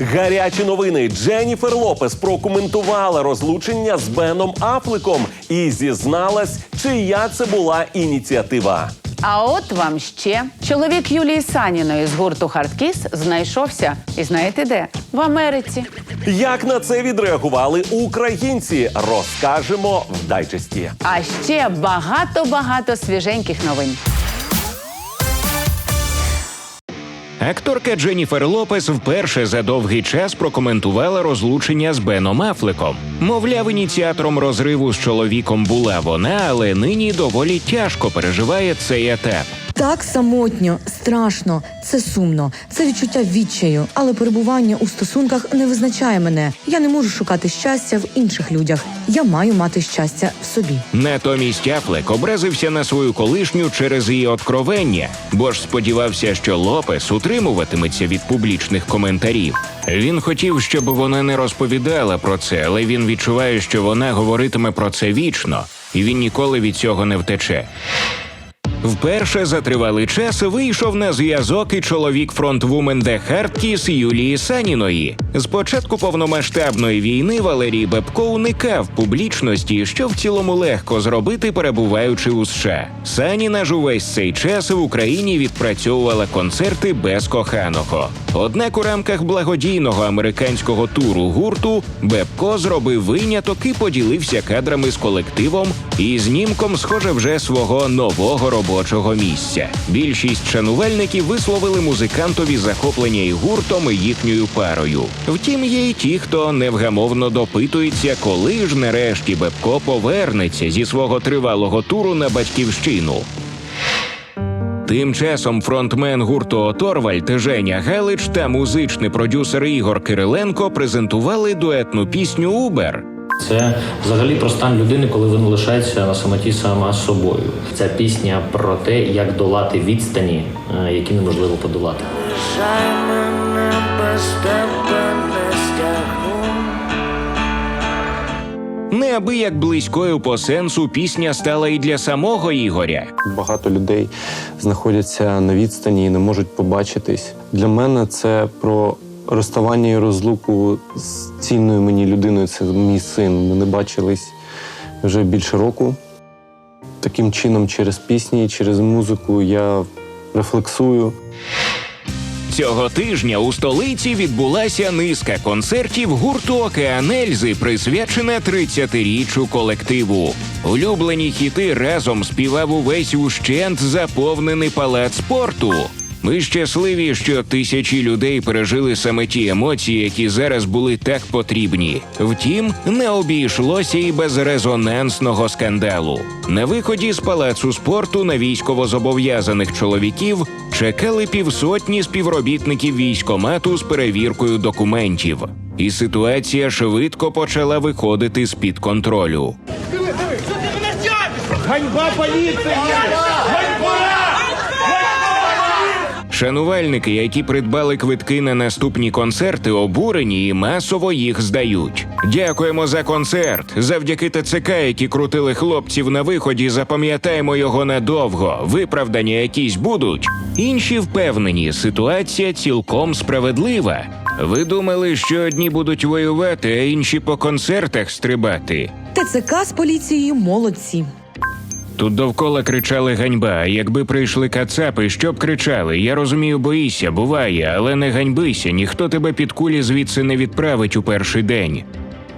Гарячі новини Дженніфер Лопес прокоментувала розлучення з Беном Афлеком і зізналась, чия це була ініціатива. А от вам ще чоловік Юлії Саніної з гурту Хардкіс знайшовся. І знаєте де? В Америці. Як на це відреагували українці, розкажемо в дайджесті. А ще багато-багато свіженьких новин. Акторка Дженніфер Лопес вперше за довгий час прокоментувала розлучення з Беном Афлеком. Мовляв, ініціатором розриву з чоловіком була вона, але нині доволі тяжко переживає цей етап. Так самотньо, страшно, це сумно, це відчуття відчаю, але перебування у стосунках не визначає мене. Я не можу шукати щастя в інших людях. Я маю мати щастя в собі. Натомість Афлек образився на свою колишню через її откровення, бо ж сподівався, що Лопес утримуватиметься від публічних коментарів. Він хотів, щоб вона не розповідала про це, але він відчуває, що вона говоритиме про це вічно, і він ніколи від цього не втече. Вперше за тривалий час вийшов на зв'язок і чоловік фронтвумен The Hardkiss Юлії Саніної. З початку повномасштабної війни Валерій Бебко уникав публічності, що в цілому легко зробити, перебуваючи у США. Саніна ж увесь цей час в Україні відпрацьовувала концерти без коханого. Однак у рамках благодійного американського туру гурту Бебко зробив виняток і поділився кадрами з колективом і знімком, схоже, вже свого нового робочого місця. Більшість шанувальників висловили музикантові захоплення і гуртом, і їхньою парою. Втім, є й ті, хто невгамовно допитується, коли ж нарешті Бебко повернеться зі свого тривалого туру на батьківщину. Тим часом фронтмен гурту Оторвальд Женя Галич та музичний продюсер Ігор Кириленко презентували дуетну пісню Убер. Це взагалі про стан людини, коли він лишається на самоті сама з собою. Ця пісня про те, як долати відстані, е, які неможливо подолати. Лишай мене без тебе не стягну. Неабияк близькою по сенсу пісня стала і для самого Ігоря. Багато людей знаходяться на відстані і не можуть побачитись. Для мене це про розставання і розлуку з цінною мені людиною. Це мій син. Ми не бачились вже більше року. Таким чином, через пісні, через музику я рефлексую. Цього тижня у столиці відбулася низка концертів гурту Океан Ельзи, присвячена 30-річчю колективу. Улюблені хіти разом співав увесь ущент заповнений палац спорту. Ми щасливі, що тисячі людей пережили саме ті емоції, які зараз були так потрібні. Втім, не обійшлося і без резонансного скандалу. На виході з палацу спорту на військовозобов'язаних чоловіків чекали півсотні співробітників військомату з перевіркою документів. І ситуація швидко почала виходити з під контролю. Ганьба поліції! Ганьба! Шанувальники, які придбали квитки на наступні концерти, обурені і масово їх здають. Дякуємо за концерт. Завдяки ТЦК, які крутили хлопців на виході, запам'ятаємо його надовго. Виправдання якісь будуть. Інші впевнені, ситуація цілком справедлива. Ви думали, що одні будуть воювати, а інші по концертах стрибати. ТЦК з поліцією молодці. Тут довкола кричали ганьба. Якби прийшли кацапи, що б кричали? Я розумію, боїся, буває, але не ганьбися, ніхто тебе під кулі звідси не відправить у перший день.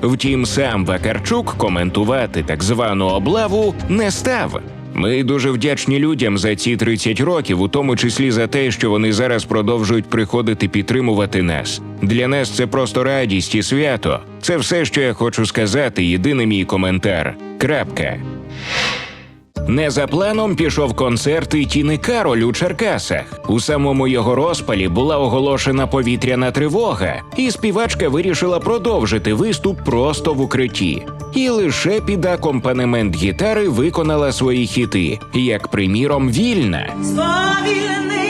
Втім, сам Вакарчук коментувати так звану облаву не став. Ми дуже вдячні людям за ці 30 років, у тому числі за те, що вони зараз продовжують приходити підтримувати нас. Для нас це просто радість і свято. Це все, що я хочу сказати. Єдиний мій коментар. Крапка. Не за планом пішов концерт і Тіни Кароль у Черкасах. У самому його розпалі була оголошена повітряна тривога, і співачка вирішила продовжити виступ просто в укритті. І лише під акомпанемент гітари виконала свої хіти, як приміром, вільна. Свавіль